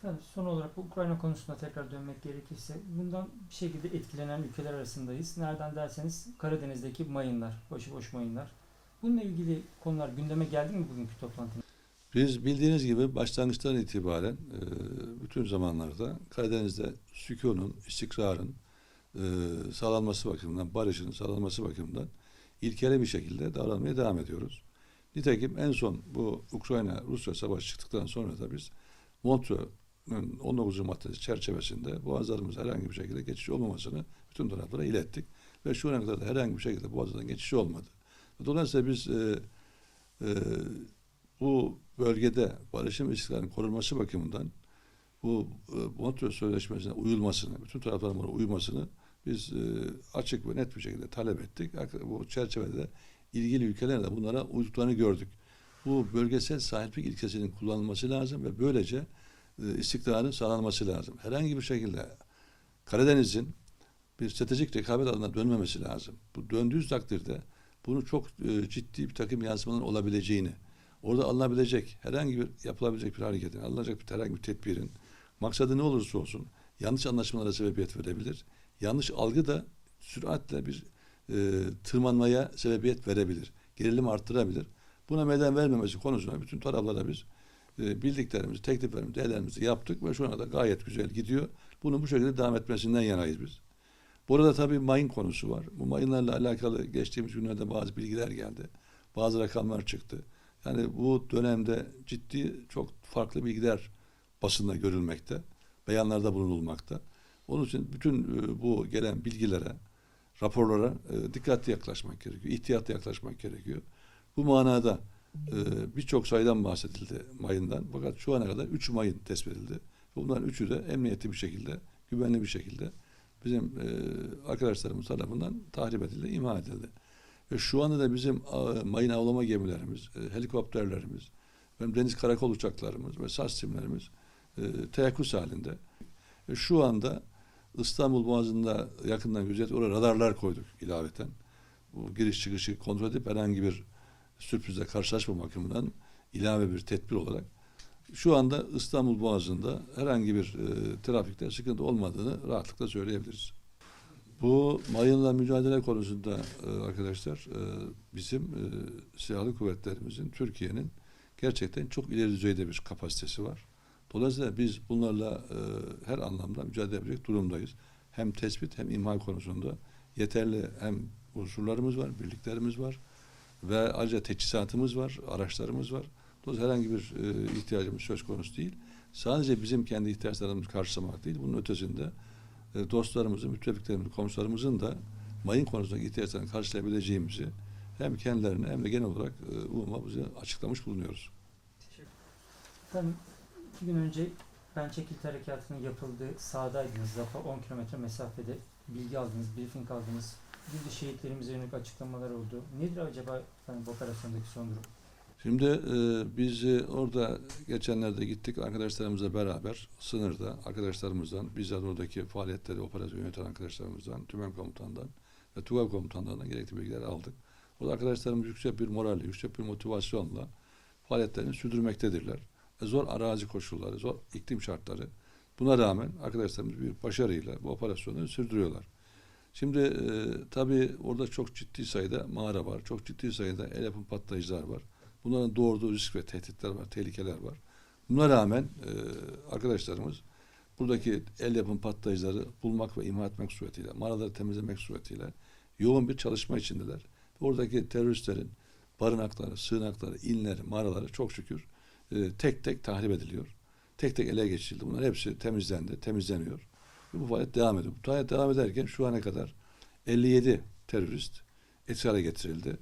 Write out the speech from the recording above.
Efendim son olarak Ukrayna konusuna tekrar dönmek gerekirse bundan bir şekilde etkilenen ülkeler arasındayız. Nereden derseniz Karadeniz'deki mayınlar, başıboş mayınlar. Bununla ilgili konular gündeme geldi mi bugünkü toplantıda? Biz bildiğiniz gibi başlangıçtan itibaren e, bütün zamanlarda Karadeniz'de sükunun, istikrarın e, sağlanması bakımından, barışın sağlanması bakımından ilkeli bir şekilde davranmaya devam ediyoruz. Nitekim en son bu Ukrayna-Rusya savaşı çıktıktan sonra da biz Montreux'un 19. maddesi çerçevesinde boğazlarımız herhangi bir şekilde geçiş olmamasını bütün taraflara ilettik. Ve şu ana kadar da herhangi bir şekilde boğazlardan geçiş olmadı. Dolayısıyla biz e, e, bu bölgede barışın ve istikrarın korunması bakımından bu e, Montreux Sözleşmesi'ne uyulmasını, bütün tarafların buna uymasını biz e, açık ve net bir şekilde talep ettik. Bu çerçevede ilgili ülkeler de bunlara uyduklarını gördük. Bu bölgesel sahiplik ilkesinin kullanılması lazım ve böylece istikrarın sağlanması lazım. Herhangi bir şekilde Karadeniz'in bir stratejik rekabet alanına dönmemesi lazım. Bu döndüğü takdirde bunu çok e, ciddi bir takım yansımaların olabileceğini, orada alınabilecek herhangi bir yapılabilecek bir hareketin, alınacak bir herhangi bir tedbirin maksadı ne olursa olsun yanlış anlaşmalara sebebiyet verebilir. Yanlış algı da süratle bir e, tırmanmaya sebebiyet verebilir. Gerilim arttırabilir. Buna meydan vermemesi konusunda bütün taraflara biz e, bildiklerimizi, tekliflerimizi, değerlerimizi yaptık ve şu anda da gayet güzel gidiyor. Bunun bu şekilde devam etmesinden yanayız biz. Burada tabii mayın konusu var. Bu mayınlarla alakalı geçtiğimiz günlerde bazı bilgiler geldi. Bazı rakamlar çıktı. Yani bu dönemde ciddi çok farklı bilgiler basında görülmekte. Beyanlarda bulunulmakta. Onun için bütün e, bu gelen bilgilere, raporlara e, dikkatli yaklaşmak gerekiyor. ihtiyatlı yaklaşmak gerekiyor. Bu manada e, birçok sayıdan bahsedildi mayından. Fakat şu ana kadar üç mayın tespit edildi. Bunların üçü de emniyetli bir şekilde, güvenli bir şekilde bizim e, arkadaşlarımız tarafından tahrip edildi, imha edildi. Ve şu anda da bizim a, mayın avlama gemilerimiz, e, helikopterlerimiz, deniz karakol uçaklarımız ve SAS simlerimiz e, teyakkuz halinde. Ve şu anda İstanbul Boğazı'nda yakından gözet oraya radarlar koyduk ilaveten. Bu giriş çıkışı kontrol edip herhangi bir sürprizle karşılaşma bakımından ilave bir tedbir olarak şu anda İstanbul Boğazı'nda herhangi bir e, trafikte sıkıntı olmadığını rahatlıkla söyleyebiliriz. Bu mayınla mücadele konusunda e, arkadaşlar e, bizim e, silahlı kuvvetlerimizin Türkiye'nin gerçekten çok ileri düzeyde bir kapasitesi var. Dolayısıyla biz bunlarla e, her anlamda mücadele edecek durumdayız. Hem tespit hem imha konusunda yeterli hem unsurlarımız var, birliklerimiz var ve ayrıca teçhizatımız var, araçlarımız var. Dolayısıyla herhangi bir e, ihtiyacımız söz konusu değil. Sadece bizim kendi ihtiyaçlarımızı karşılamak değil, bunun ötesinde e, dostlarımızın, müttefiklerimizin, komşularımızın da mayın konusundaki ihtiyaçlarını karşılayabileceğimizi hem kendilerine hem de genel olarak e, umuma bize açıklamış bulunuyoruz. Efendim iki gün önce Ben Çekilt Harekatı'nın yapıldığı sahadaydınız. Zafa 10 kilometre mesafede bilgi aldınız, briefing aldınız. Bir de şehitlerimize yönelik açıklamalar oldu. Nedir acaba efendim, bu operasyondaki son durum? Şimdi e, biz e, orada geçenlerde gittik arkadaşlarımızla beraber sınırda arkadaşlarımızdan bizzat oradaki faaliyetleri operasyon yöneten arkadaşlarımızdan, tümen komutandan ve TUGAV komutanlarından gerekli bilgileri aldık. Orada arkadaşlarımız yüksek bir moralle, yüksek bir motivasyonla faaliyetlerini sürdürmektedirler. E, zor arazi koşulları, zor iklim şartları. Buna rağmen arkadaşlarımız bir başarıyla bu operasyonu sürdürüyorlar. Şimdi e, tabii orada çok ciddi sayıda mağara var, çok ciddi sayıda el yapım patlayıcılar var. Bunların doğurduğu risk ve tehditler var, tehlikeler var. Buna rağmen e, arkadaşlarımız buradaki el yapım patlayıcıları bulmak ve imha etmek suretiyle, mağaraları temizlemek suretiyle yoğun bir çalışma içindeler. Oradaki teröristlerin barınakları, sığınakları, inleri, mağaraları çok şükür e, tek tek tahrip ediliyor. Tek tek ele geçirildi. Bunlar hepsi temizlendi, temizleniyor. Bu faaliyet devam ediyor. Bu faaliyet devam ederken şu ana kadar 57 terörist hale getirildi.